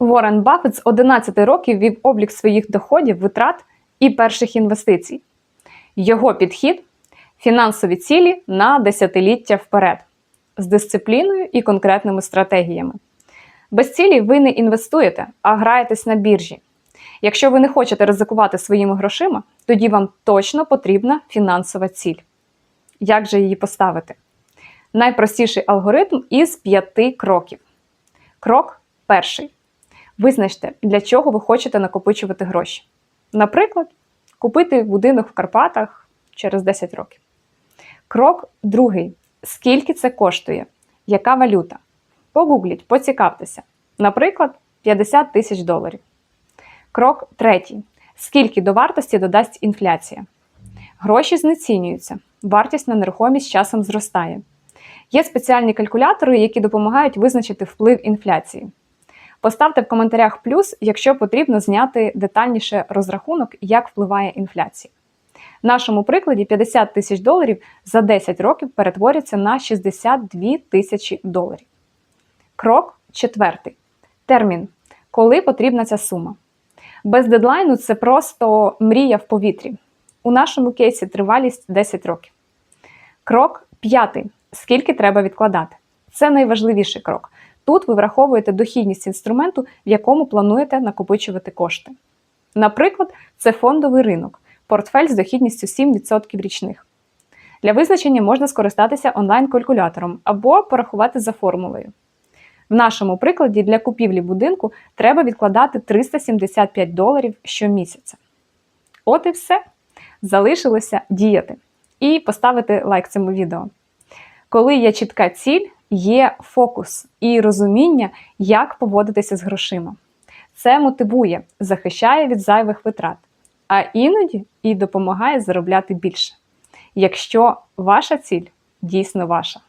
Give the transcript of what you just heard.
Уоррен Баффет з 11 років вів облік своїх доходів, витрат і перших інвестицій. Його підхід фінансові цілі на десятиліття вперед з дисципліною і конкретними стратегіями. Без цілі ви не інвестуєте, а граєтесь на біржі. Якщо ви не хочете ризикувати своїми грошима, тоді вам точно потрібна фінансова ціль. Як же її поставити? Найпростіший алгоритм із п'яти кроків. Крок перший. Визначте, для чого ви хочете накопичувати гроші. Наприклад, купити будинок в Карпатах через 10 років. Крок другий. Скільки це коштує? Яка валюта? Погугліть, поцікавтеся. Наприклад, 50 тисяч доларів. Крок третій. Скільки до вартості додасть інфляція? Гроші знецінюються, вартість на нерухомість з часом зростає. Є спеціальні калькулятори, які допомагають визначити вплив інфляції. Поставте в коментарях плюс, якщо потрібно зняти детальніше розрахунок, як впливає інфляція. В нашому прикладі 50 тисяч доларів за 10 років перетворюється на 62 тисячі доларів. Крок четвертий. Термін. Коли потрібна ця сума? Без дедлайну це просто мрія в повітрі. У нашому кейсі тривалість 10 років. Крок п'ятий. Скільки треба відкладати? Це найважливіший крок. Тут ви враховуєте дохідність інструменту, в якому плануєте накопичувати кошти. Наприклад, це фондовий ринок, портфель з дохідністю 7% річних. Для визначення можна скористатися онлайн-калькулятором або порахувати за формулою. В нашому прикладі для купівлі будинку треба відкладати 375 доларів щомісяця. От і все. Залишилося діяти і поставити лайк цьому відео. Коли є чітка ціль, є фокус і розуміння, як поводитися з грошима. Це мотивує, захищає від зайвих витрат, а іноді і допомагає заробляти більше, якщо ваша ціль дійсно ваша.